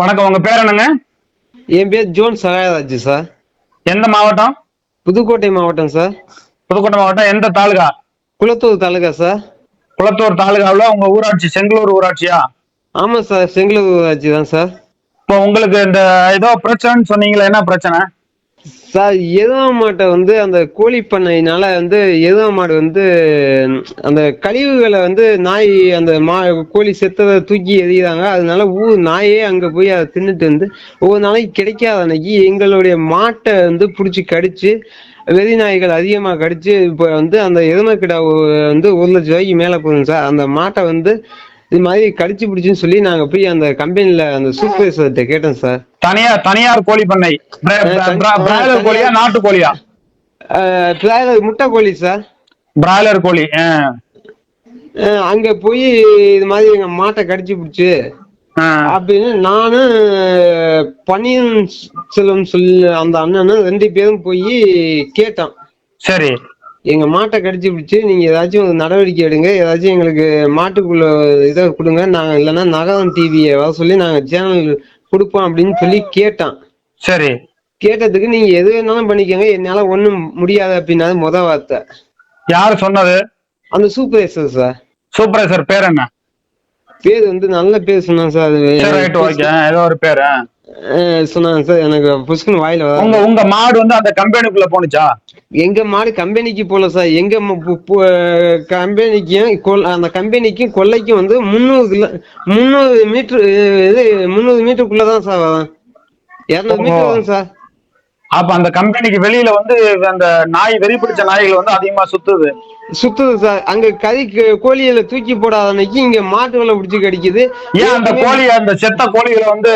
வணக்கம். உங்க பேர் என்னங்க? என் பேர் ஜோன் சகாயராஜ் சார். எந்த மாவட்டம்? புதுக்கோட்டை மாவட்டம் சார். புதுக்கோட்டை மாவட்டம். எந்த தாலுகா? குளத்தூர் தாலுகா சார். குளத்தூர் தாலுகாவில் உங்க ஊராட்சி செங்கலூர் ஊராட்சியா? ஆமாம் சார் செங்கலூர் ஊராட்சி தான் சார். இப்போ உங்களுக்கு இந்த ஏதோ பிரச்சனைன்னு சொன்னீங்களே என்ன பிரச்சனை? சார் எருவா மாட்டை வந்து அந்த கோழி பண்ணையினால வந்து எருவா மாடு வந்து அந்த கழிவுகளை வந்து நாய் அந்த மா கோழி செத்ததை தூக்கி எறிகிறாங்க. அதனால ஊர் நாயே அங்கே போய் அதை தின்னுட்டு வந்து ஒவ்வொரு நாளைக்கு கிடைக்காத அன்னைக்கு எங்களுடைய மாட்டை வந்து பிடிச்சி கடிச்சு வெறி நாய்கள் அதிகமாக கடிச்சு இப்போ வந்து அந்த எருமைக்கிட்ட வந்து ஒரு லட்ச ரூபாய்க்கு மேலே போகுதுங்க சார். அந்த மாட்டை வந்து இது மாதிரி கடிச்சு பிடிச்சுன்னு சொல்லி நாங்கள் போய் அந்த கம்பெனியில் அந்த சூப்பர்வைசர்கிட்ட கேட்டோம் சார். தனியார் தனியார் கோழி பண்ணை. பிர- பிர- பிர- பிராய்லர் கோழியா நாட்டு கோழியா? பிராய்லர் முட்டை கோழி சார். பிராய்லர் கோழி அங்க போய் இது மாதிரி எங்க மாட்டை கடிச்சு பிடிச்சு. அப்படின்னு நானும் பன்னீர் செல்வம் சொல்லி அந்த அண்ணனும் ரெண்டு பேரும் போய் கேட்டோம். சரி. எங்க மாட்டை கடிச்சு பிடிச்சு நீங்க ஏதாச்சும் நடவடிக்கை எடுங்க. ஏதாச்சும் எங்களுக்கு மாட்டுக்குள்ள இதை கொடுங்க. நாங்க இல்லைன்னா நகரம் டிவியை வர சொல்லி நாங்க சேனல் கொடுப்போம் அப்படின்னு சொல்லி கேட்டோம் சரி. கேட்டதுக்கு நீங்க எது வேணாலும் பண்ணிக்கோங்க. என்னால ஒண்ணும் முடியாது அப்படின்னாது முத வார்த்தை. யார் சொன்னது? அந்த சூப்பர்வைசர் சார் சூப்பர்வைசர் பேர் என்ன? பேர் வந்து நல்ல பேர் சொன்னாங்க சார் ஏதோ ஒரு பேர் சொன்னாங்க சார் எனக்கு புஷ்குன்னு வாயில உங்க உங்க மாடு வந்து அந்த கம்பெனிக்குள்ள போனுச்சா எங்க மாடு கம்பெனிக்கு போல சார். எங்க கம்பெனிக்கும் அந்த கம்பெனிக்கும் கொல்லைக்கும் வந்து முந்நூறு கிலோ முந்நூறு மீட்டர் இது முந்நூறு மீட்டருக்குள்ள தான் சார் வரும் இரநூறு மீட்டர் வரும் சார். அப்ப அந்த கம்பெனிக்கு வெளியில வந்து அந்த நாய் வெறி பிடிச்ச நாய்கள் வந்து அதிகமா சுத்துது. சுத்துது சார். அங்க கறி க- கோழிகளை தூக்கி போடாத அன்னைக்கு இங்க மாட்டுகளை பிடிச்சி கடிக்குது. ஏன் அந்த கோழி அந்த செத்த கோழிகளை வந்து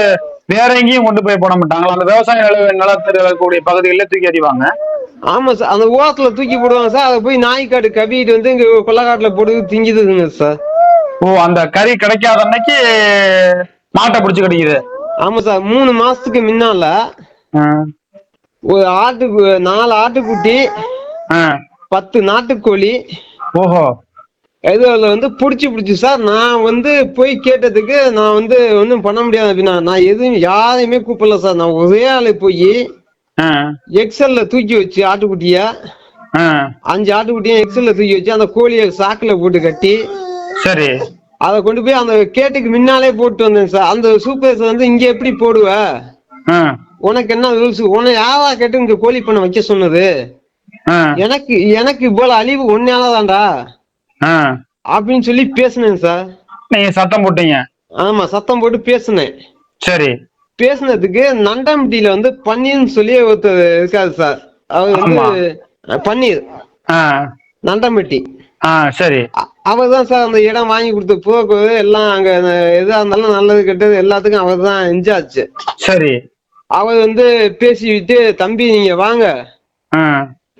வேற எங்கேயும் கொண்டு போய் போட மாட்டாங்களா? அந்த விவசாய நில நிலத்தில் இருக்கக்கூடிய பகுதிகளில் தூக்கி எறிவாங்க ஆமா சார். அந்த ஓரத்துல தூக்கி போடுவாங்க சார். அதை போய் நாய்க்காடு கவிட்டு வந்து இங்க கொள்ளக்காட்டுல போட்டு திங்கிதுங்க சார். ஓ அந்த கறி கிடைக்காத அன்னைக்கு மாட்டை பிடிச்சு கடிக்குது. ஆமா சார். மூணு மாசத்துக்கு முன்னால ஒரு ஆட்டுக்கு நாலு ஆட்டுக்குட்டி. பத்து நாட்டுக்கோழி. ஓஹோ. இது அதில் வந்து பிடிச்சி பிடிச்சி. சார் நான் வந்து போய் கேட்டதுக்கு நான் வந்து ஒன்றும் பண்ண முடியாது அப்படின்னா நான் எதுவும் யாரையுமே கூப்பிடல சார். நான் ஒரே ஆளு போய் எக்ஸல்ல தூக்கி வச்சு ஆட்டுக்குட்டிய. அஞ்சு ஆட்டுக்குட்டியும் எக்ஸல்ல தூக்கி வச்சு அந்த கோழியை சாக்குல போட்டு கட்டி சரி. அதை கொண்டு போய் அந்த கேட்டுக்கு முன்னாலே போட்டு வந்தேன் சார். அந்த சூப்பர்வைசர் வந்து இங்க எப்படி போடுவ? ஆ, உனக்கு என்ன ரூல்ஸ்? உன்னை யாரா கேட்டு இங்க கோழி பண்ண வைக்க சொன்னது? எனக்கு எனக்கு போல அழிவு ஒன்னாலதான்டா. அப்படின்னு சொல்லி பேசினேன் சார். நீங்க சத்தம் போட்டீங்க. ஆமா சத்தம் போட்டு பேசினேன். சரி. பேசினதுக்கு நண்டம்பட்டியில வந்து பன்னீர்னு சொல்லி ஒருத்தர் இருக்காரு சார். அவர் வந்து பன்னீர். நண்டம்பட்டி. ஆ சரி. அவர் தான் சார் அந்த இடம் வாங்கி கொடுத்த போக்குவரத்து எல்லாம் அங்க எதா இருந்தாலும் நல்லது கெட்டது எல்லாத்துக்கும் அவர் தான் இன்சார்ஜ். சரி. அவர் வந்து பேசிவிட்டு தம்பி நீங்க வாங்க.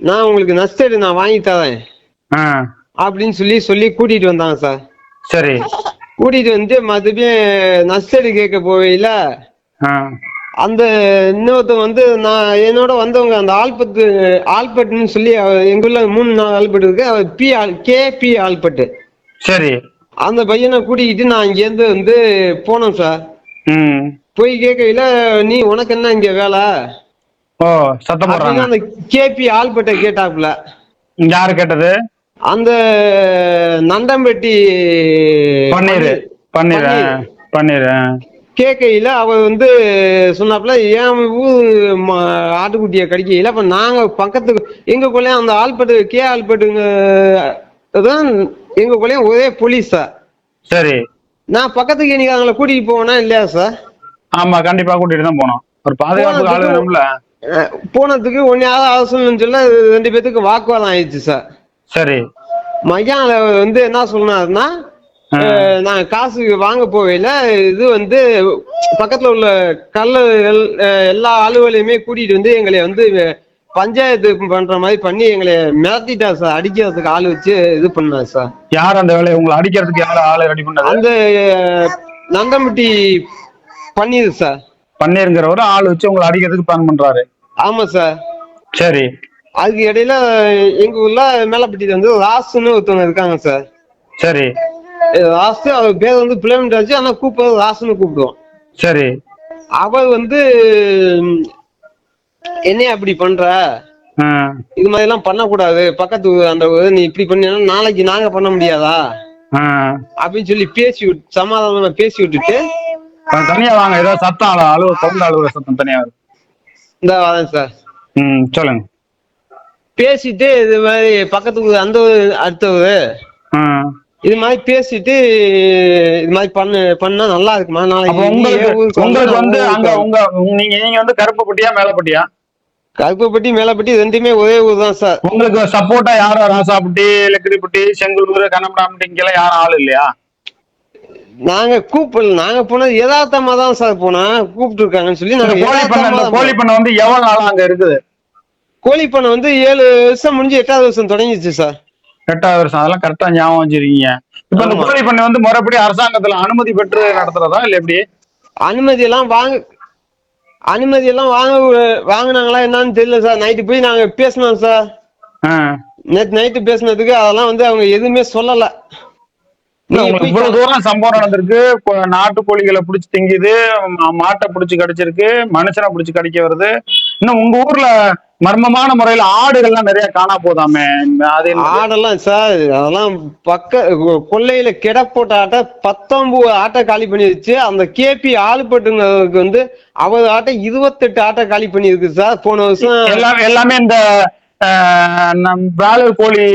நான் உங்களுக்கு நஷ்டேடு நான் வாங்கி தரேன். அப்படின்னு சொல்லி சொல்லி கூட்டிட்டு வந்தாங்க சார். சரி. கூட்டிட்டு வந்து மறுபடியும் நஷ்டேடு கேட்க போவையில அந்த இன்னொருத்தன் வந்து நான் என்னோட வந்தவங்க அந்த ஆல்பத்து ஆல்பட்டுன்னு சொல்லி அவர் எங்க ஊர்ல மூணு நாலு ஆல்பட்டு இருக்கு. அவர் பி ஆல் கே பி ஆல்பட்டு சரி. அந்த பையனை கூட்டிக்கிட்டு நான் இங்கேருந்து வந்து போனோம் சார் ம். போய் கேட்கையில நீ உனக்கு என்ன இங்க வேலை? ஓ சத்தம் போடுறாங்க. அந்த கேபி ஆல்பட்டை கேட்டாப்புல. யாரு கேட்டது? அந்த நண்டம்பட்டி பன்னீர். பன்னீர். பன்னீர். கேட்கையில அவர் வந்து சொன்னாப்புல ஏன் ஊர் ஆட்டுக்குட்டியை கடிக்கையில? அப்ப நாங்க பக்கத்துக்கு எங்க கொள்ளையும் அந்த ஆல்பட்டு கே ஆல்பட்டுங்க தான் எங்க கொள்ளையும் ஒரே போலீஸ் சார் சரி. நான் பக்கத்துக்கு இன்னைக்கு அவங்கள கூட்டிட்டு போவேனா இல்லையா சார் ஆமா கண்டிப்பா கூட்டிட்டு தான் போனோம் ஒரு பாதுகாப்புக்கு ஆள் வேணும்ல போனதுக்கு ஒன்னையாவது அவசரம்னு சொல்ல ரெண்டு பேத்துக்கு வாக்குவாதம் ஆயிடுச்சு சார் சரி. மையால வந்து என்ன சொன்னாருன்னா நாங்க காசு வாங்க போகையில இது வந்து பக்கத்துல உள்ள கல்லர்கள் எல்லா ஆளுகளையுமே கூட்டிட்டு வந்து எங்களை வந்து பஞ்சாயத்து பண்ற மாதிரி பண்ணி எங்களை மிரட்டிட்டார் சார். அடிக்கிறதுக்கு ஆள் வச்சு இது பண்ணார் சார். யார் அந்த வேலையை உங்களை அடிக்கிறதுக்கு யாரு ஆளு ரெடி பண்ணது? அந்த நந்தம்பட்டி பண்ணிது சார். பன்னீருங்கிறவரு ஆள் வச்சு உங்களை அடிக்கிறதுக்கு பிளான் பண்றாரு. ஆமா சார். சரி. அதுக்கு இடையில எங்க ஊர்ல மேலப்பட்டியில வந்து ராசுன்னு ஒருத்தவங்க இருக்காங்க சார். சரி. ராசு அவர் பேர் வந்து பிளேமெண்ட் ஆச்சு ஆனா கூப்பிடுறது ராசுன்னு கூப்பிடுவோம். சரி. அவ வந்து ம், என்னைய அப்படி பண்ற? இது மாதிரி எல்லாம் பண்ணக்கூடாது. பக்கத்து அந்த நீ இப்படி பண்ணீங்கன்னா நாளைக்கு நாங்க பண்ண முடியாதா. அப்படின்னு சொல்லி பேசி விட்டு சமாதானமா பேசி விட்டுட்டு தனியா வாங்க. ஏதோ சத்தம் அழு அழுவ சவுண்ட் அழுகுற சத்தம் தனியா வரும். இந்த வரேன் சார். ம் சொல்லுங்க. பேசிட்டு இது மாதிரி பக்கத்து ஊர் அந்த ஊர் அடுத்த ஊரு. ஆ. இது மாதிரி பேசிட்டு இது மாதிரி பண்ணு பண்ணா நல்லா இருக்குமா? நாளைக்கு உங்களுக்கு உங்களுக்கு வந்து அங்க உங்க நீங்க நீங்க வந்து கருப்புப்பட்டியா மேலப்பட்டியா கருப்புப்பட்டி மேலப்பட்டி ரெண்டுமே ஒரே ஊர் தான் சார். உங்களுக்கு சப்போர்ட்டா யாரும் ராசாப்பட்டி லக்கிடிப்பட்டி செங்கல்பூர் கண்ணப்படாம்பட்டி இங்கெல்லாம் யாரும் ஆள் இல்லையா? நாங்க கூப்பிடல. நாங்க போனது யதார்த்தமா தான் சார் போனோம். கூப்பிட்டு இருக்காங்கன்னு சொல்லி நாங்க கோழி பண்ணை கோழி. பண்ணை வந்து எவ்வளவு நாளா அங்க இருக்குது? கோழி பண்ணை வந்து ஏழு வருஷம் முடிஞ்சு எட்டாவது வருஷம் தொடங்கிச்சு சார். எட்டாவது வருஷம் அதெல்லாம் கரெக்டா ஞாபகம் வச்சிருக்கீங்க. இப்ப இந்த. கோழி பண்ணை வந்து முறைப்படி அரசாங்கத்துல அனுமதி பெற்று நடத்துறதா இல்ல எப்படி? அனுமதி எல்லாம் வாங்க அனுமதி எல்லாம் வாங்க வாங்கினாங்களா என்னன்னு தெரியல சார். நைட்டு போய் நாங்க பேசினோம் சார். நேத்து நைட்டு பேசினதுக்கு அதெல்லாம் வந்து அவங்க எதுவுமே சொல்லல. இவ்வளவு தூரம் சம்பவம் நடந்திருக்கு. கொ- நாட்டு கோழிகளை பிடிச்சி திங்குது மாட்டை பிடிச்சி கடிச்சிருக்கு மனுஷனை பிடிச்சி கடிக்க வருது. இன்னும் உங்க ஊர்ல மர்மமான முறையில ஆடுகள்லாம் நிறைய காணா போதாமே அது? ஆடெல்லாம் சார் அதெல்லாம் பக்க கொ- கொல்லையில கிட போட்ட ஆட்டை பத்தொன்பது ஆட்டை காலி பண்ணி வச்சு அந்த கேபி ஆளுப்பட்டுங்கிறதுக்கு வந்து அவர் ஆட்டை இருபத்தெட்டு ஆட்டை காலி பண்ணி இருக்கு சார் போன வருஷம் எல்லாம் எல்லாமே இந்த பிராய்லர் கோழி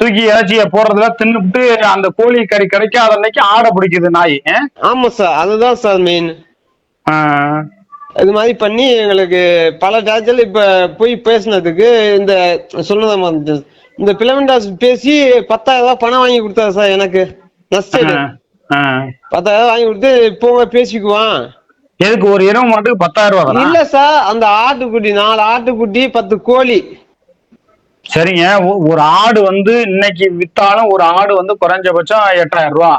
தூக்கி இறைச்சிய போடுறதுல தின்னுபிட்டு அந்த கோழி கறி கிடைக்காத அன்னைக்கு ஆடை பிடிக்குது நாய்? ஆமா சார் அதுதான் சார் மெயின். இது மாதிரி பண்ணி எங்களுக்கு பல டார்ச்சல் இப்ப போய் பேசினதுக்கு இந்த சொன்னதை. இந்த பிளவண்டாஸ் பேசி பத்தாயிரம் ரூபாய் பணம் வாங்கி கொடுத்தாரு சார் எனக்கு நஷ்டம். பத்தாயிரம் வாங்கி கொடுத்து போங்க பேசிக்குவான் எதுக்கு ஒரு இரவு மாட்டுக்கு பத்தாயிரம் ரூபா தானா? இல்ல சார் அந்த ஆட்டுக்குட்டி நாலு ஆட்டுக்குட்டி பத்து கோழி சரிங்க ஒரு ஆடு வந்து இன்னைக்கு வித்தாலும் ஒரு ஆடு வந்து குறைஞ்சபட்சம் எட்டாயிரம் ரூபா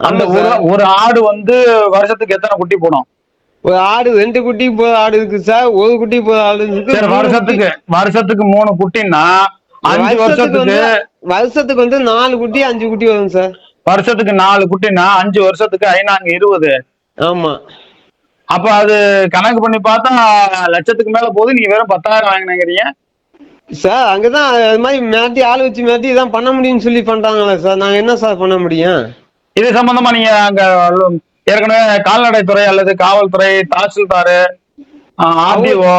அந்த. ஒரு ஆடு வந்து வருஷத்துக்கு எத்தனை குட்டி போடும் ஒரு ஆடு ரெண்டு குட்டி போத ஆடு இருக்கு சார். ஒரு குட்டி போத ஆடு இருக்கு. வருஷத்துக்கு வருஷத்துக்கு மூணு குட்டின்னா குட்டி. அஞ்சு வருஷத்துக்கு வருஷத்துக்கு வந்து நாலு குட்டி அஞ்சு குட்டி வரும் சார். வருஷத்துக்கு நாலு குட்டின்னா அஞ்சு வருஷத்துக்கு ஐநாங்க இருபது. ஆமா. அப்ப அது கணக்கு பண்ணி பார்த்தா லட்சத்துக்கு மேல போகுது. நீங்க வெறும் பத்தாயிரம் வாங்கினீங்க சார் அங்கதான் அது மாதிரி மிரட்டி ஆள் வச்சு மிரட்டி இதான் பண்ண முடியும்னு சொல்லி பண்றாங்களே சார். நாங்க என்ன சார் பண்ண முடியும்? இது சம்பந்தமா நீங்க அங்க ஏற்கனவே கால்நடைத்துறை அல்லது காவல்துறை தாசில்தார் ஆர்டிஓ.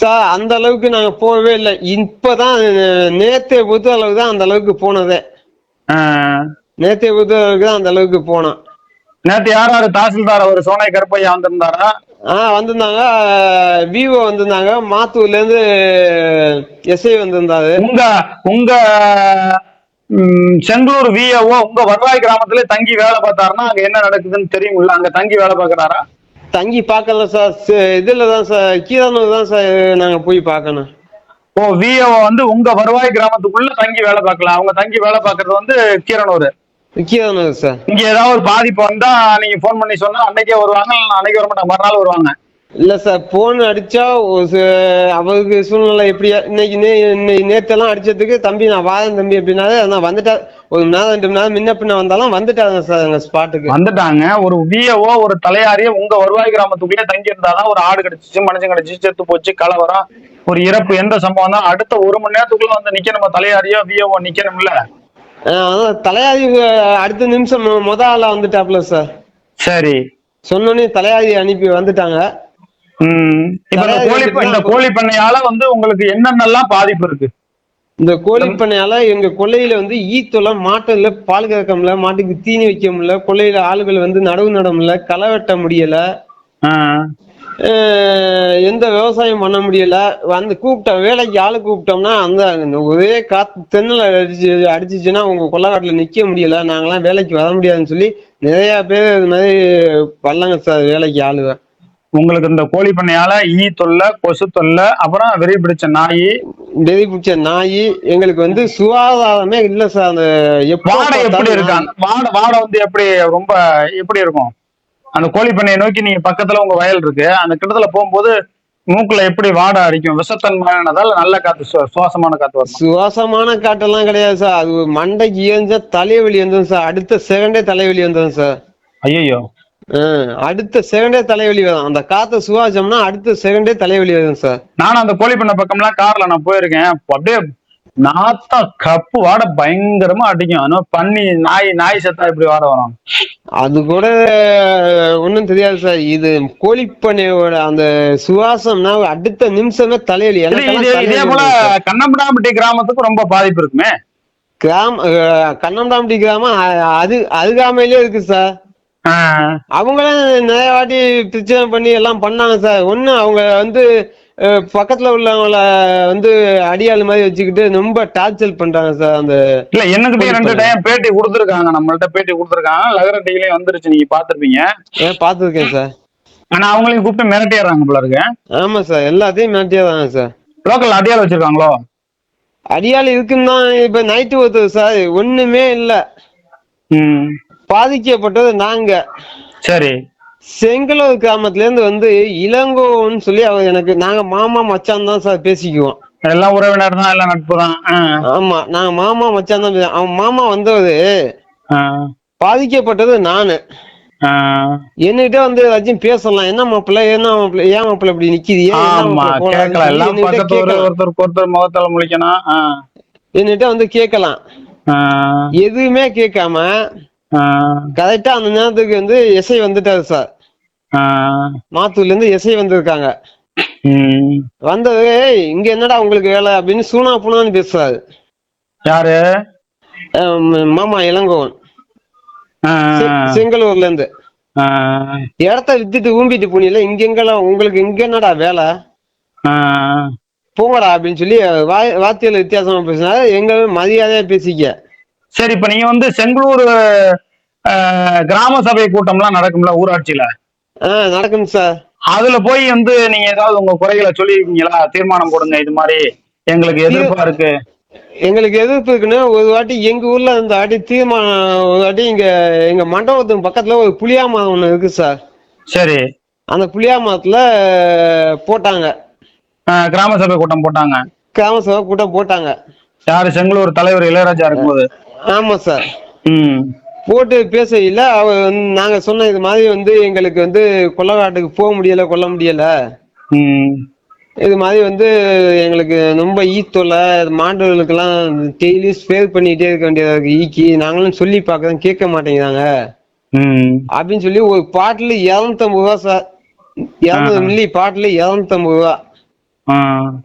சார் அந்த அளவுக்கு நாங்க போகவே இல்லை. இப்பதான் நேத்தை பொறுத்த அளவுக்கு தான் அந்த அளவுக்கு போனதே. நேத்தை பொறுத்த அளவுக்கு தான் அந்த அளவுக்கு போனோம். நேத்து யார் யாரு தாசில்தார் அவர் சோனை கருப்பையா வந்திருந்தாரா? ஆ வந்திருந்தாங்க. விவோ வந்திருந்தாங்க. மாத்தூர்ல இருந்து எஸ்ஐ வந்திருந்தாரு. உங்க உங்க செந்தூர் விஏஓ உங்க வருவாய் கிராமத்துல தங்கி வேலை பார்த்தாருன்னா அங்க என்ன நடக்குதுன்னு தெரியுமில்ல அங்க தங்கி வேலை பார்க்கறாரா? தங்கி பார்க்கல சார். இதுல தான் சார். கீழனூர் தான் சார் நாங்க போய் பார்க்கணும். ஓ விஏஓ வந்து உங்க வருவாய் கிராமத்துக்குள்ள தங்கி வேலை பார்க்கலாம் அவங்க தங்கி வேலை பார்க்கறது வந்து கீரனூர். கீழனூர் சார். இங்க ஏதாவது ஒரு பாதிப்பு வந்தா நீங்க ஃபோன் பண்ணி சொன்னா அன்னைக்கே வருவாங்க அன்னைக்கு வர மாட்டாங்க. மறுநாள் வருவாங்க. இல்ல சார் போன் அடிச்சா ஒரு சி- அவருக்கு சூழ்நிலை எப்படியா இன்னைக்கு நே இன்னைக்கு நேத்தெல்லாம் அடிச்சதுக்கு தம்பி நான் வாரேன் தம்பி அப்படின்னாரு. நான் வந்துட்டா ஒரு மணி நேரம் ரெண்டு மணி நேரம் முன்ன பின்ன வந்தாலும் வந்துட்டாங்க சார் எங்க ஸ்பாட்டுக்கு வந்துட்டாங்க. ஒரு விஏஓ ஒரு தலையாரிய உங்க வருவாய் கிராமத்துக்குள்ளே தங்கி இருந்தாதான் ஒரு ஆடு கிடைச்சிச்சு மனுஷன் கிடைச்சிச்சு செத்து போச்சு கலவரம் ஒரு இறப்பு எந்த சம்பவம் தான் அடுத்த ஒரு மணி நேரத்துக்குள்ள வந்து நிக்கணும் தலையாரியோ விஏஓ நிக்கணும்ல? அதான் தலையாதி அடுத்த நிமிஷம் மொ- மொத ஆளா வந்துட்டாப்ல சார் சரி. சொன்னோன்னே தலையாதி அனுப்பி வந்துட்டாங்க. இப்ப இந்த கோழி இந்த கோழி பண்ணையால வந்து உங்களுக்கு என்னென்னலாம் பாதிப்பு இருக்கு? இந்த கோழி பண்ணையால எங்க கொல்லையில வந்து ஈத்தொலை மாட்டு இல்ல பால் கறக்க முடியல மாட்டுக்கு தீனி வைக்க முடியல கொல்லையில ஆளுகள் வந்து நடவு நட முடியல களை வெட்ட முடியல எந்த விவசாயம் பண்ண முடியல வந்து கூப்பிட்ட வேலைக்கு ஆளு கூப்பிட்டோம்னா அந்த ஒரே காத்து தென்னல அடிச்சு அடிச்சிச்சுன்னா உங்க கொல்லக்காட்டுல நிக்க முடியல நாங்கெல்லாம் வேலைக்கு வர முடியாதுன்னு சொல்லி நிறைய பேர் இது மாதிரி வரலாங்க சார் வேலைக்கு ஆளுங்க. உங்களுக்கு இந்த கோழி பண்ணையால ஈ தொல்லை கொசு தொல்லை அப்புறம் வெறி பிடிச்ச நாய். டெரி பிடிச்ச நாய் எங்களுக்கு வந்து சுகாதாரமே இல்ல சார். அந்த வாடை எப்படி பார்த்தாலும் இருக்கு? அந்த வாடை வாடை வந்து எப்படி ரொம்ப எப்படி இருக்கும்? அந்த கோழி பண்ணையை நோக்கி நீங்க பக்கத்துல உங்க வயல் இருக்கு. அந்த கிட்டத்துல போகும்போது மூக்குல எப்படி வாடை அடிக்கும் விஷத்தன்மையானதா இல்ல நல்ல காத்து சுவாசமான காத்து வரும். சுவாசமான காட்டெல்லாம் கிடையாது சார். அது மண்டைக்கு ஏஞ்சா தலைவலி வந்தது சார். அடுத்த செகண்டே தலைவலி வந்தது சார். ஐயோ அடுத்த செகண்டே தலைவலி வரும். அந்த காத்த சுவாசம்னா அடுத்த செகண்டே தலைவலி வரும் சார் நானும் அந்த கோழி பண்ண பக்கம்லாம் கார்ல நான் போயிருக்கேன். அப்ப அப்படியே நாத்தம் கப்பு வாட பயங்கரமா அடிக்கும். ஆனா பன்னி நாய் நாய் செத்தா இப்படி வாட வரும். அது கூட ஒன்றும் தெரியாது சார் இது கோழிப்பண்ணையோட அந்த சுவாசம்னா அடுத்த நிமிஷமே தலைவலி. இது- போல. கண்ணம்படாம்பட்டி கிராமத்துக்கு ரொம்ப பாதிப்பு இருக்குமே. கிராம கண்ணம்டாம்பட்டி கிராமம் அது அருகாமையிலே இருக்கு சார் அவங்களும் நிறைய வாட்டி பிரச்சனை பண்ணி எல்லாம் பண்ணாங்க சார். ஒண்ணு அவங்க வந்து பக்கத்துல உள்ளவங்கள வந்து அடியாள் மாதிரி வச்சுக்கிட்டு ரொம்ப டார்ச்சர் பண்றாங்க சார் அந்த இல்ல என்னகிட்டயும் ரெண்டு டைம் பேட்டி கொடுத்துருக்காங்க. நம்மள்ட்ட பேட்டி கொடுத்துருக்காங்க. லகர டிவிலையும் வந்துருச்சு. நீங்க பாத்திருப்பீங்க. ஏன் பார்த்துருக்கேன் சார். ஆனா அவங்களையும் கூப்பிட்டு மிரட்டிடுறாங்க போல இருக்கு. ஆமா சார். எல்லாத்தையும் மிரட்டியா தாங்க சார். லோக்கல் அடியால் வச்சிருக்காங்களோ? அடியாள் இருக்குன்னு தான் இப்ப நைட்டு ஒருத்தர் சார். ஒண்ணுமே இல்ல. ம். பாதிக்கப்பட்டது நாங்க. சரி. செங்கலூர் கிராமத்துல இருந்து வந்து இளங்கோன்னு சொல்லி அவர் எனக்கு நாங்க மாமா மச்சான் தான் சார் பேசிக்குவோம். எல்லாம் உறவினர் தான் எல்லாம் நட்பு தான் ஆமா நாங்க மாமா மச்சான் தான் அவன் மாமா வந்தவரு பாதிக்கப்பட்டது நானு. என்கிட்ட வந்து ஏதாச்சும் பேசலாம். என்ன மாப்பிள்ள என்ன மாப்பிள்ள ஏன் மாப்பிள்ள இப்படி நிக்கிது. ஒருத்தருக்கு ஒருத்தர் முகத்தால முழிக்கணும். என்கிட்ட வந்து கேட்கலாம். எதுவுமே கேட்காம கரெக்டா அந்த நேரத்துக்கு வந்து எஸ்ஐ வந்துட்டாரு சார். மாத்தூர்ல இருந்து எஸ்ஐ வந்திருக்காங்க. வந்தது "ஏய், இங்க என்னடா உங்களுக்கு வேலை? அப்படின்னு சூனா புனான்னு பேசுறாரு. யாரு? மாமா இளங்கோவன். செங்கலூர்ல இருந்து. இடத்த வித்துட்டு ஊம்பிட்டு போனீல இங்க எங்கெல்லாம் உங்களுக்கு இங்க என்னடா வேலை. போங்கடா அப்படின்னு சொல்லி வார்த்தையில வித்தியாசமா பேசினாரு. எங்க மரியாதையா பேசிக்க. சரி இப்ப நீங்க வந்து செங்களூர் கிராம சபை கூட்டம்லாம் நடக்கும்ல ஊராட்சியில? நடக்கும் சார். அதுல போய் வந்து நீங்க ஏதாவது உங்க குறைகளை சொல்லியிருக்கீங்களா தீர்மானம் போடுங்க இது மாதிரி எங்களுக்கு எதிர்ப்பா இருக்கு. எங்களுக்கு எதிர்ப்பு இருக்குன்னு ஒரு வாட்டி எங்க ஊர்ல இந்த வாட்டி தீர்மானம் ஒரு வாட்டி இங்க எங்க மண்டபத்துக்கு பக்கத்துல ஒரு புளியா மரம் ஒண்ணு இருக்கு சார். சரி. அந்த புளியா மரத்துல போட்டாங்க கிராம சபை கூட்டம் போட்டாங்க. கிராம சபை கூட்டம் போட்டாங்க. யாரு? செங்களூர் தலைவர் இளையராஜா இருக்கும்போது. ஆமா சார். ம். போட்டு பேசையில அவ வந்து நாங்க சொன்ன இது மாதிரி வந்து எங்களுக்கு வந்து கொல்லக்காட்டுக்கு போக முடியல கொல்ல முடியல. ம். இது மாதிரி வந்து எங்களுக்கு ரொம்ப ஈ தொல்லை மாடுகளுக்கெல்லாம் டெய்லி ஸ்பேர் பண்ணிட்டே இருக்க வேண்டியதா இருக்கு ஈக்கி. நாங்களும் சொல்லி பார்க்கறோம் கேட்க மாட்டேங்கிறாங்க. அப்படின்னு சொல்லி ஒரு பாட்டில் இரநூத்தம்பது ரூபா சார். இரநூறு மில்லி பாட்டில் இரநூத்தம்பது ரூபா.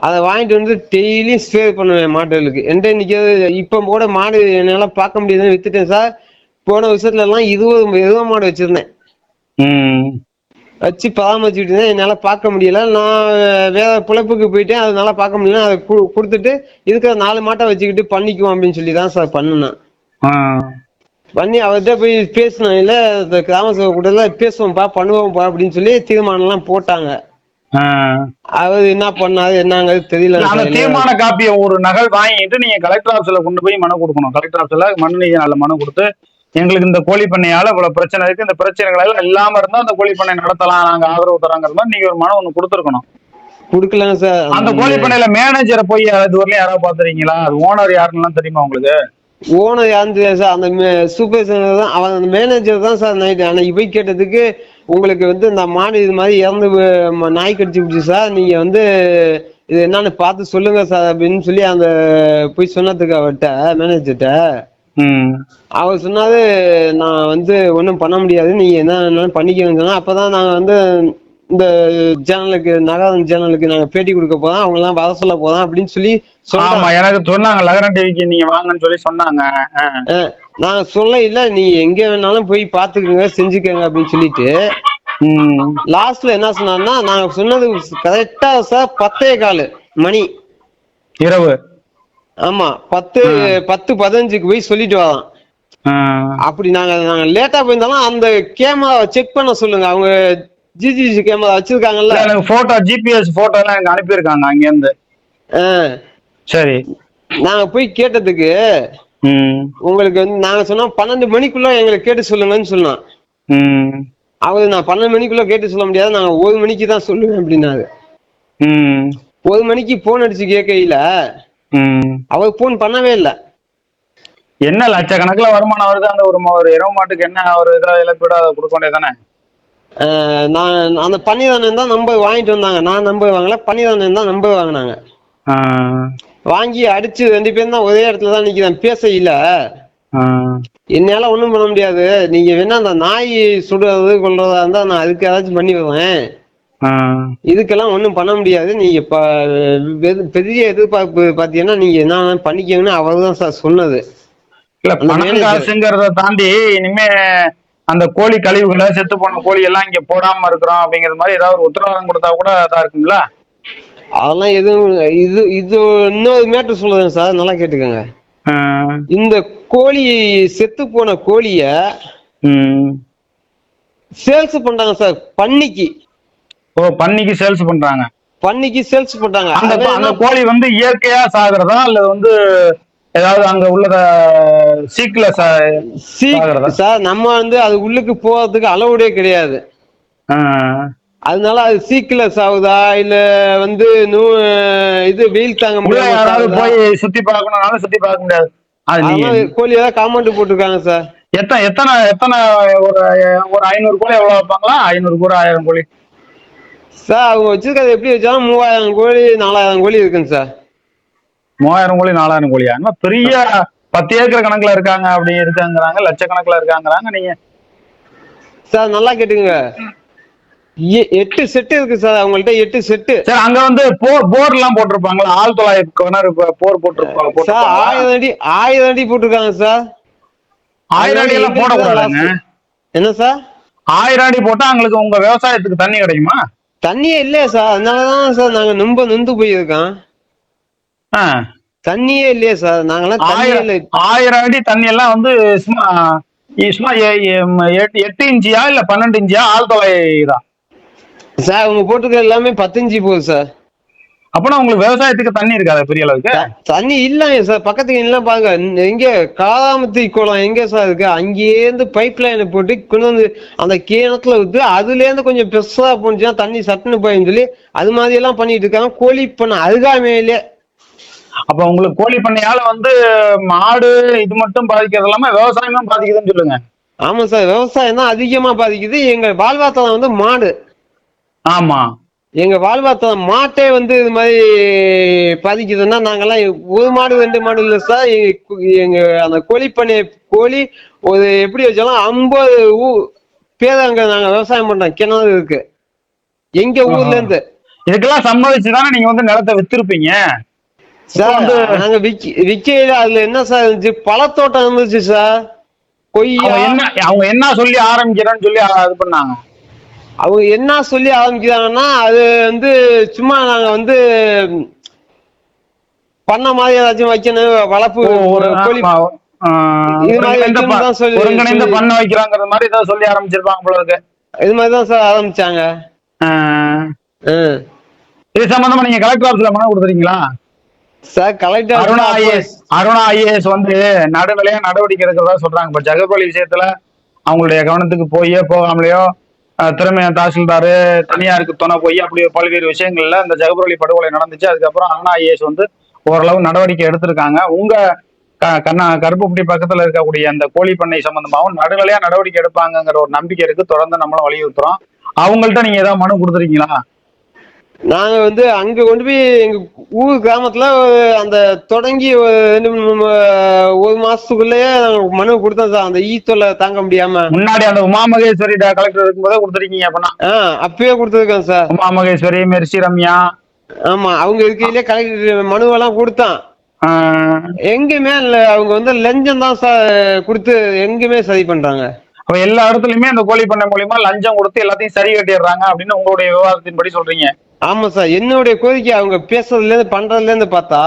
அதை வாங்கிட்டு வந்து டெய்லி ஸ்பேர் பண்ணுவேன் மாடுகளுக்கு. என்கிட்ட நிற்கிறது இப்போ கூட மாடு என்னால் பார்க்க முடியுதுன்னு வித்துட்டேன் சார். போன வருஷத்துல எல்லாம் இருபது இருபது மாடு வச்சிருந்தேன். வச்சு பராமரிச்சுட்டு இருந்தேன் என்னால் பார்க்க முடியல. நான் வேற பிழைப்புக்கு போயிட்டேன். அதனால பார்க்க முடியல அதை கொடுத்துட்டு இருக்கிற நாலு மாட்டை வச்சுக்கிட்டு பண்ணிக்குவோம் அப்படின்னு சொல்லி தான் சார் பண்ணினேன். பண்ணி அவர்கிட்ட போய் பேசினேன். இல்லை கிராம சபை கூட்டத்தில் பேசுவோம்ப்பா பண்ணுவோம்ப்பா அப்படின்னு சொல்லி தீர்மானம்லாம் போட்டாங்க. அவர் என்ன பண்ணாரு என்னங்கிறது தெரியல அந்த. தீர்மான காப்பியை ஒரு நகல் வாங்கிட்டு நீங்க கலெக்டர் ஆஃபீஸ்ல கொண்டு போய் மனு கொடுக்கணும். கலெக்டர் ஆஃபீஸ்ல மனு நீங்க நல்ல மனு கொடுத்து எங்களுக்கு இந்த கோழி பண்ணையால இவ்வளவு பிரச்சனை இருக்கு இந்த பிரச்சனைகள் எல்லாம் இல்லாம இருந்தா அந்த கோழி பண்ணை நடத்தலாம் நாங்க ஆதரவு தராங்கிற மாதிரி நீங்க ஒரு மனு ஒண்ணு கொடுத்துருக்கணும். கொடுக்கலங்க சார். அந்த கோழி பண்ணையில மேனேஜரை போய் இது வரலையும் யாராவது பாத்துறீங்களா அது ஓனர் யாருன்னு தெரியுமா உங்களுக்கு? ஓனர் யாருன்னு தெரியாது சார் அந்த சூப்பர்வைசர் தான். அவன் அந்த மேனேஜர் தான் சார் நைட்டு அன்னைக்கு போய் கேட்டதுக்கு உங்களுக்கு வந்து இந்த மாடு இது மாதிரி இறந்து நாய் கடிச்சு பிடிச்சி சார் நீங்க வந்து இது என்னன்னு பார்த்து சொல்லுங்க சார் அப்படின்னு சொல்லி அந்த போய் சொன்னதுக்கு அவர்கிட்ட மேனேஜர்கிட்ட அவர் சொன்னாரு நான் வந்து ஒன்றும் பண்ண முடியாது. நீங்க என்ன பண்ணிக்கணும்னு சொன்னா அப்பதான் நாங்க வந்து இந்த சேனலுக்கு நகரம் சேனலுக்கு நாங்க பேட்டி கொடுக்க போறோம். அவங்க எல்லாம் வர சொல்ல போறோம் அப்படின்னு சொல்லி ஆமா எனக்கு சொன்னாங்க லகரன் டிவிக்கு நீங்க வாங்கன்னு சொல்லி சொன்னாங்க. நாங்க சொல்ல இல்ல நீ எங்க வேணாலும் போய் பாத்துக்கோங்க செஞ்சுக்கோங்க அப்படின்னு சொல்லிட்டு. லாஸ்ட்ல என்ன சொன்னாருன்னா நாங்க சொன்னது கரெக்டா சார் பத்தே காலு மணி. இரவு. ஆமா பத்து பத்து பதினஞ்சுக்கு போய் சொல்லிட்டு வரோம். அப்படி நாங்க நாங்க லேட்டா போயிருந்தாலும் அந்த கேமரா செக் பண்ண சொல்லுங்க. அவங்க ஜிஜிசி கேமரா வச்சிருக்காங்கல்ல? எனக்கு போட்டோ ஜிபிஎஸ் போட்டோ எல்லாம் எனக்கு அனுப்பியிருக்காங்க அங்க இருந்து சரி. நாங்க போய் கேட்டதுக்கு உங்களுக்கு வந்து நாங்க சொன்னோம் பன்னெண்டு மணிக்குள்ள எங்களுக்கு கேட்டு சொல்லுங்கன்னு சொன்னோம் ம். அவரு நான் பன்னெண்டு மணிக்குள்ள கேட்டு சொல்ல முடியாது நாங்க ஒரு மணிக்கு தான் சொல்லுவேன் அப்படின்னாரு. ம். ஒரு மணிக்கு போன் அடிச்சு கேட்கையில அவர் போன் பண்ணவே இல்லை. என்ன லட்சக்கணக்குல வருமானம் வருது? அந்த ஒரு ஒரு இரவு மாட்டுக்கு என்ன ஒரு இதாக இழப்பீடோ அதை கொடுக்க வேண்டியதானே நான் அந்த பன்னிதானம் தான் நம்பர் வாங்கிட்டு வந்தாங்க. நான் நம்பர் வாங்கல பன்னிதானம் தான் நம்பர் வாங்கினாங்க. வாங்கி அடிச்சு ரெண்டு பேரும் தான் ஒரே இடத்துல தான் நிக்கிறேன். பேச இல்ல. என்னால ஒண்ணும் பண்ண முடியாது. நீங்க வேணா அந்த நாய் சுடுறது கொள்றதா இருந்தா நான் அதுக்கு ஏதாச்சும் பண்ணி வருவேன். இதுக்கெல்லாம் ஒண்ணும் பண்ண முடியாது. நீங்க பெரிய எதிர்பார்ப்பு பாத்தீங்கன்னா நீங்க என்ன பண்ணிக்கங்கன்னு அவர் தான் சார் சொன்னது. இல்ல பணம். காசுங்கிறத தாண்டி இனிமே அந்த கோழி கழிவுகளை செத்து போன கோழி எல்லாம் இங்க போடாம இருக்கிறோம் அப்படிங்கிற மாதிரி ஏதாவது ஒரு உத்தரவாதம் கொடுத்தா கூட இதா இருக்குங்களா அதெல்லாம் எதுவும் இது இது இன்னொரு மேட்டர் சொல்லுறேன் சார் நல்லா கேட்டுக்கோங்க. இந்த கோழி செத்து போன கோழிய. சேல்ஸ் பண்றாங்க சார் பன்னிக்கு ஓ பன்னிக்கு சேல்ஸ் பண்றாங்க. பன்னிக்கு சேல்ஸ் பண்றாங்க. அந்த கோழி வந்து இயற்கையா சாகுறதா? அல்லது வந்து ஏதாவது அங்க உள்ளத சீக்கில சீ- சாகுறதா? சார் நம்ம வந்து அது உள்ளுக்கு போறதுக்கு அளவுடே கிடையாது. அதனால அது சீக்கில சாவுதா இல்ல வந்து நூ இது வெயில் தாங்க உள்ள சாவுதா? போய் சுத்தி பார்க்கணும்னாலும் சுத்தி பார்க்க முடியாது. கோழி ஏதாவது காமெண்ட் போட்டிருக்காங்க சார். எத்தனை எத்தனை எத்தனை ஒரு ஒரு ஐநூறு கோழி எவ்வளவு வைப்பாங்களா? ஐநூறு கோழி ஆயிரம் கோழி. சார் அவங்க வச்சிருக்கிறது எப்படி வச்சாலும் மூவாயிரம் கோழி நாலாயிரம் கோழி இருக்குங்க சார். மூவாயிரம் கோழி நாலாயிரம் கோழியா இன்னும் பெரிய பத்து ஏக்கர் கணக்குல இருக்காங்க அப்படி இருக்காங்கிறாங்க. லட்சக்கணக்குல இருக்காங்கிறாங்க நீங்க. சார் நல்லா கேட்டுங்க எட்டு செட்டு இருக்கு சார். அவங்கள்ட்ட எட்டு செட்டு. சரி அங்க வந்து போர் போர் எல்லாம் போட்டிருப்பாங்களா? ஆள் தொள்ளாயிரம் கிணறு போர் போட்டிருப்பாங்க சார்? ஆயிரம் அடி ஆயிரம் அடி போட்டிருக்காங்க சார். ஆயிரம் அடி எல்லாம் போடக்கூடாதுங்க. என்ன சார்? ஆயிரம் அடி போட்டா எங்களுக்கு உங்க விவசாயத்துக்கு தண்ணி கிடைக்குமா? தண்ணியே இல்லையா சார். அதனாலதான் சார் நாங்க ரொம்ப நொந்து போயிருக்கோம். தண்ணியே இல்லையா சார். நாங்கெல்லாம் ஆயிரம் இல்லை. ஆயிரம் அடி தண்ணி எல்லாம் வந்து சும்மா சும்மா எட்டு எட்டு இன்ச்சியா இல்ல பன்னெண்டு இன்ச்சியா? ஆள் தொலைதா சார் அவங்க போட்டிருக்க எல்லாமே பத்தஞ்சு போகுது சார். அப்பனா உங்களுக்கு விவசாயத்துக்கு தண்ணி இருக்காது பெரிய அளவுக்கு? தண்ணி இல்லைங்க சார். பக்கத்துக்கு இல்லை பாருங்க எங்க காலாமத்தி குளம் எங்க சார் இருக்கு? அங்கேருந்து பைப் லைனை போட்டு கொண்டு வந்து அந்த கிணத்துல விட்டு அதுல இருந்து கொஞ்சம் பெருசா போனுச்சுன்னா தண்ணி சட்டுன்னு போயின்னு சொல்லி அது மாதிரி எல்லாம் பண்ணிட்டு இருக்காங்க. கோழி பண்ண அருகாமையிலே அப்ப உங்களுக்கு கோழி பண்ணையால வந்து மாடு இது மட்டும் பாதிக்கிறது இல்லாம விவசாயமும் பாதிக்குதுன்னு சொல்லுங்க. ஆமா சார் விவசாயம் தான் அதிகமா பாதிக்குது. எங்க வாழ்வாதாரம் வந்து மாடு. ஆமா. எங்க வாழ்வாதாரம் மாட்டே வந்து இது மாதிரி பாதிக்குதுன்னா நாங்கெல்லாம் ஒரு மாடு ரெண்டு மாடு இல்ல சார். எங்க அந்த கோழி பண்ணை கோழி ஒரு எப்படி வச்சாலும் ஐம்பது ஊ பேர் அங்க நாங்க விவசாயம் பண்றோம். கிணறு இருக்கு. எங்க ஊர்ல இருந்து. இதுக்கெல்லாம் சம்மதிச்சு தானே நீங்க வந்து நிலத்தை வித்திருப்பீங்க? சார் நாங்க விக்க விக்கையில அதுல என்ன சார் இருந்துச்சு? பழத்தோட்டம் இருந்துச்சு சார். கொய்யா. என்ன அவங்க என்ன சொல்லி ஆரம்பிக்கிறேன்னு சொல்லி இது பண்ணாங்க. அவங்க என்ன சொல்லி ஆரம்பிக்கிறாங்கன்னா அது வந்து சும்மா நாங்க வந்து பண்ண மாதிரி ஏதாச்சும் வைக்கணும் வளர்ப்பு ஒரு கோழி ஒருங்கிணைந்த பண்ண வைக்கிறாங்கிற மாதிரி ஏதோ சொல்லி ஆரம்பிச்சிருப்பாங்க போல இருக்கு. இது மாதிரி தான் சார் ஆரம்பிச்சாங்க. இது சம்பந்தமா நீங்க கலெக்டர் ஆபீஸ்ல மனு கொடுத்துறீங்களா sir collector Aruna IAS Aruna IAS வந்து நடுநிலையா நடவடிக்கை எடுக்கிறதா சொல்றாங்க. இப்ப ஜெகபலி விஷயத்துல அவங்களுடைய கவனத்துக்கு போயோ போகாமலையோ திறமைய தாசில்தாரு தனியாருக்கு துணை போய் அப்படி பல்வேறு விஷயங்கள்ல இந்த ஜெகபரளி படுகொலை நடந்துச்சு. அதுக்கப்புறம் அருணா ஐஏஎஸ் வந்து ஓரளவு நடவடிக்கை எடுத்திருக்காங்க. உங்க கண்ணா கருப்புப்பட்டி பக்கத்துல இருக்கக்கூடிய அந்த கோழி பண்ணை சம்பந்தமாவும் நடுநிலையா நடவடிக்கை எடுப்பாங்கங்கிற ஒரு நம்பிக்கை இருக்கு. தொடர்ந்து நம்மளும் வலியுறுத்துறோம். அவங்கள்ட்ட நீங்க ஏதாவது மனு கொடுத்துருக்கீங்களா? நாங்க வந்து அங்க கொண்டு போய் எங்க ஊர் கிராமத்துல அந்த தொடங்கி ஒரு ரெண்டு மாசத்துக்குள்ளேயே மனு கொடுத்தோம் சார். அந்த ஈ தொல்லை தாங்க முடியாம. முன்னாடி அந்த உமா மகேஸ்வரி ட- கலெக்டர் இருக்கும்போதே கொடுத்துருக்கீங்க அப்படின்னா ஆ அப்பயே கொடுத்துருக்கோம் சார். உமா மகேஸ்வரி மெர்சி ரம்யா. ஆமா அவங்க இருக்கையிலே கலெக்டர் மனுவெல்லாம் கொடுத்தான். எங்கேயுமே இல்ல அவங்க வந்து லஞ்சம் தான் சார் கொடுத்து எங்கேயுமே சரி பண்றாங்க. அப்ப எல்லா இடத்துலயுமே அந்த கோழி பண்ணை மூலியமா லஞ்சம் கொடுத்து எல்லாத்தையும் சரி கட்டிடுறாங்க அப்படின்னு உங்களுடைய விவாதத்தின்படி சொல்றீங்க. ஆமா சார். என்னுடைய கோரிக்கை அவங்க பேசுறதுல இருந்து பண்றதுல இருந்து பார்த்தா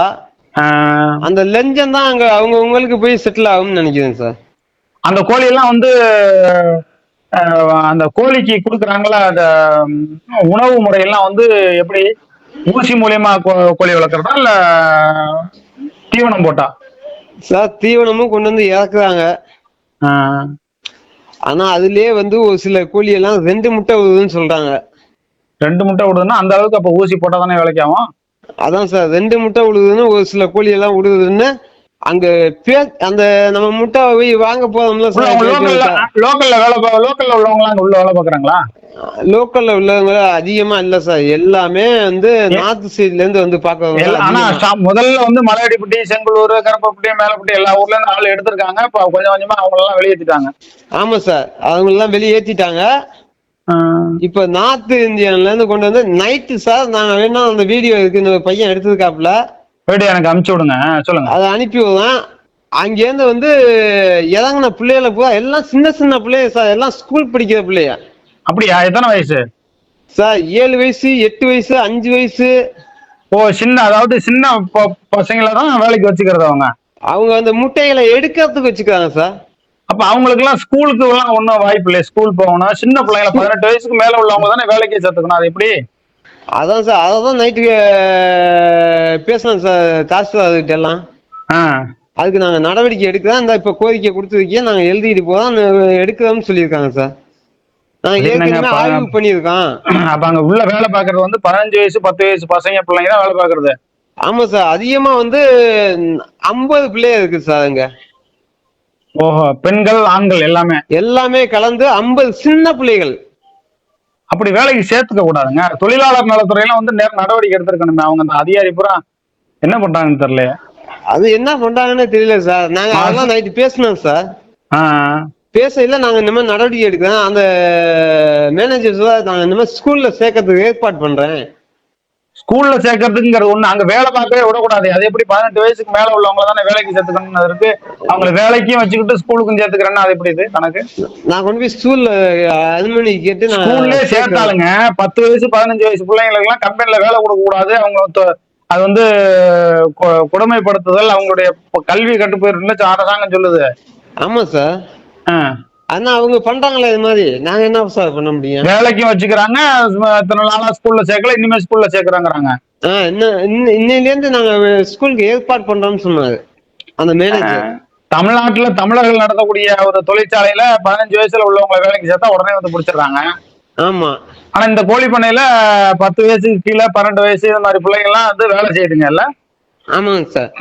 அந்த லஞ்சம் தான் அங்க அவங்க உங்களுக்கு போய் செட்டில் ஆகும்னு நினைக்கிறேன் சார். அந்த கோழி எல்லாம் வந்து அந்த கோழிக்கு கொடுக்குறாங்களா? அந்த உணவு முறையெல்லாம் வந்து எப்படி ஊசி மூலியமா கோழி வளர்க்குறதா? இல்ல தீவனம் போட்டா? சார் தீவனமும் கொண்டு வந்து இறக்குறாங்க. ஆனா அதுலயே வந்து ஒரு சில கோழி எல்லாம் ரெண்டு முட்டை விடுதுன்னு சொல்றாங்க. ரெண்டு முட்டை விடுதுன்னா அந்த அளவுக்கு அப்ப ஊசி போட்டா தானே வேலைக்காகும் அதான் சார் ரெண்டு முட்டை விடுதுன்னு ஒரு சில கோழி எல்லாம் விடுதுன்னு அங்க அந்த நம்ம முட்டை போய் வாங்க போறோம்ல சார் லோக்கல்ல வேலை லோக்கல்ல உள்ளவங்க அங்க உள்ள வேலை பாக்குறாங்களா லோக்கல்ல உள்ளவங்க அதிகமா இல்ல சார் எல்லாமே வந்து நார்த் சைட்ல இருந்து வந்து பாக்குறவங்க எல்லா- ஆனா முதல்ல வந்து மலையடிப்பட்டி செங்கலூர் கருப்பப்பட்டி மேலப்பட்டி எல்லா ஊர்ல இருந்து ஆள் எடுத்திருக்காங்க. இப்ப கொஞ்சம் கொஞ்சமா அவங்க எல்லாம் வெளியேற்றிட்டாங்க ஆமா சார் அவங்க எல்லாம் வெளியேற்றிட்டாங்க இப்ப நார்த் இந்தியன்ல இருந்து கொண்டு வந்து நைட்டு சார் நாங்க வேணா அந்த வீடியோ இருக்கு இந்த பையன் எடுத்ததுக்காப்புல வீடியோ எனக்கு அனுப்பிச்சு விடுங்க. சொல்லுங்க. அதை அனுப்பி விடுவேன் அங்கேருந்து வந்து இறங்கின பிள்ளைகளை பூரா எல்லாம் சின்ன சின்ன பிள்ளைங்க சார் எல்லாம் ஸ்கூல் படிக்கிற பிள்ளைங்க. அப்படியா? எத்தனை வயசு? சார் ஏழு வயசு எட்டு வயசு அஞ்சு வயசு. ஓ சின்ன அதாவது சின்ன பசங்களை தான் வேலைக்கு வச்சுக்கிறது அவங்க? அவங்க அந்த முட்டைகளை எடுக்கிறதுக்கு வச்சுக்கிறாங்க சார் அப்ப அவங்களுக்கு எல்லாம் ஸ்கூலுக்கு எல்லாம் ஒன்றும் வாய்ப்பு இல்லை. ஸ்கூல் போகணும். சின்ன பிள்ளைங்கள பதினெட்டு வயசுக்கு மேல உள்ளவங்க தானே வேலைக்கு சேர்த்துக்கணும். அது எப்படி? அதான் சார் அதை தான் நைட்டுக்கு பேசலாம் சார் தாசில்தார்கிட்ட எல்லாம். அதுக்கு நாங்கள் நடவடிக்கை எடுக்கிறோம் இந்த இப்போ கோரிக்கை கொடுத்துருக்கீங்க. நாங்கள் எழுதிட்டு போகிறோம் எடுக்கிறோம்னு சொல்லியிருக்காங்க சார். நாங்கள் அது என்னங்க ஏற்கனவே பா- ஆய்வு பண்ணியிருக்கோம். அப்ப அங்க உள்ள வேலை பாக்குறது வந்து பதினஞ்சு வயசு பத்து வயசு பசங்க பிள்ளைங்க தான் வேலை பாக்குறது ஆமாம் சார் அதிகமாக வந்து ஐம்பது பிள்ளைங்க இருக்குது சார் அங்கே. ஓஹோ பெண்கள் ஆண்கள் எல்லாமே? எல்லாமே கலந்து ஐம்பது சின்ன பிள்ளைகள் அப்படி வேலைக்கு சேர்த்துக்க கூடாதுங்க. தொழிலாளர் நலத்துறையில வந்து நேரம் நடவடிக்கை எடுத்திருக்கணுமே. அவங்க அந்த அதிகாரி பூரா என்ன பண்றாங்கன்னு தெரியல அது என்ன பண்ணுறாங்கன்னு தெரியல சார். நாங்கள் அதெல்லாம் நைட்டு பேசினோம் சார். பேசையில் நாங்கள் இந்த மாதிரி நடவடிக்கை எடுக்கிறோம் அந்த மேனேஜர் சார் நாங்கள் இந்த மாதிரி ஸ்கூலில் சேர்க்கறதுக்கு ஏற்பாடு பண்ணுறேன் ஸ்கூல்ல சேர்க்கறதுங்கிறது ஒண்ணு. அங்க வேலை பார்க்கவே விடக்கூடாது. அது எப்படி பதினெட்டு வயசுக்கு மேல உள்ளவங்கள தானே வேலைக்கு சேர்த்துக்கணும் இருக்கு. அவங்களை வேலைக்கும் வச்சுக்கிட்டு ஸ்கூலுக்கும் சேர்த்துக்கிறேன்னா அது எப்படி இது கணக்கு? நான் கொண்டு போய் ஸ்கூல்ல அனுமதி கேட்டு ஸ்கூல்லே. சேர்த்தாலுங்க பத்து வயசு பதினஞ்சு வயசு பிள்ளைங்களுக்கு எல்லாம் கம்பெனில வேலை கொடுக்க கூடாது அவங்க அது வந்து கொடுமைப்படுத்துதல் அவங்களுடைய கல்வி கட்டு போயிருந்துச்சு அரசாங்கம் சொல்லுது. ஆமா சார். ஆனா அவங்க பண்றாங்களே இது மாதிரி? நாங்க என்ன சார் பண்ண முடியும்? வேலைக்கும் வச்சுக்கிறாங்க இத்தனை நாளா ஸ்கூல்ல சேர்க்கல இனிமே ஸ்கூல்ல சேர்க்கறாங்கிறாங்க. இன்னையில இருந்து நாங்க ஸ்கூலுக்கு ஏற்பாடு பண்றோம்னு சொன்னாரு அந்த மேனேஜர். தமிழ்நாட்டுல தமிழர்கள் நடத்தக்கூடிய ஒரு தொழிற்சாலையில பதினஞ்சு வயசுல உள்ளவங்களை வேலைக்கு சேர்த்தா உடனே வந்து பிடிச்சிடுறாங்க. ஆமா. ஆனா இந்த கோழி பண்ணையில பத்து வயசுக்கு கீழே பன்னெண்டு வயசு இந்த மாதிரி பிள்ளைங்க எல்லாம் வந்து வேலை செய்யுதுங்கல்ல ஆமாங்க சார்.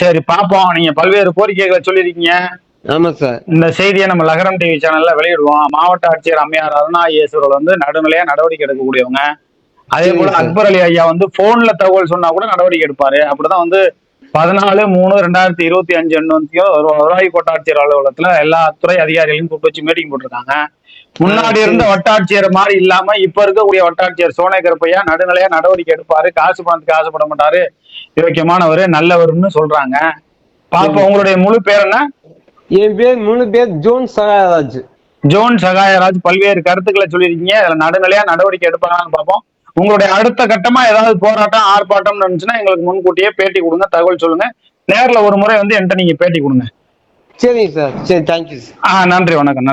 சரி பாப்போம். நீங்க பல்வேறு கோரிக்கைகளை சொல்லியிருக்கீங்க. ஆமா சார். இந்த செய்தியை நம்ம லகரம் டிவி சேனல்ல வெளியிடுவோம். மாவட்ட ஆட்சியர் அம்மையார் அருணா ஈஸ்வரர் வந்து நடுநிலையா நடவடிக்கை எடுக்கக்கூடியவங்க. அதே போல. அக்பர் அலி ஐயா வந்து போன்ல தகவல் சொன்னா கூட நடவடிக்கை எடுப்பாரு. அப்படிதான் வந்து பதினாலு மூணு ரெண்டாயிரத்தி இருபத்தி அஞ்சு அன்னைக்கும் வருவாய் கோட்டாட்சியர் அலுவலகத்துல எல்லா துறை அதிகாரிகளையும் கூப்பிட்டு வச்சு மீட்டிங் போட்டிருக்காங்க. முன்னாடி. இருந்த வட்டாட்சியர் மாதிரி இல்லாம இப்ப இருக்கக்கூடிய வட்டாட்சியர் சோனை கருப்பையா நடுநிலையா நடவடிக்கை எடுப்பாரு? காசு பணத்துக்கு ஆசைப்பட மாட்டாரு. யோக்கியமானவர் நல்லவர்னு சொல்றாங்க. பாப்போம் உங்களுடைய முழு பேர் என்ன? என் பேர் மூணு பேர் ஜோன் சகாயராஜ். ஜோன் சகாயராஜ் பல்வேறு கருத்துக்களை சொல்லியிருக்கீங்க. அதுல நடுநிலையா நடவடிக்கை எடுப்பாங்கன்னு பார்ப்போம். உங்களுடைய அடுத்த கட்டமா ஏதாவது போராட்டம் ஆர்ப்பாட்டம் இருந்துச்சுன்னா எங்களுக்கு முன்கூட்டியே பேட்டி கொடுங்க தகவல் சொல்லுங்க. நேர்ல ஒரு முறை வந்து என்கிட்ட நீங்க பேட்டி கொடுங்க. சரிங்க சார். சரி தேங்க்யூ ஆ நன்றி வணக்கம் நன்றி.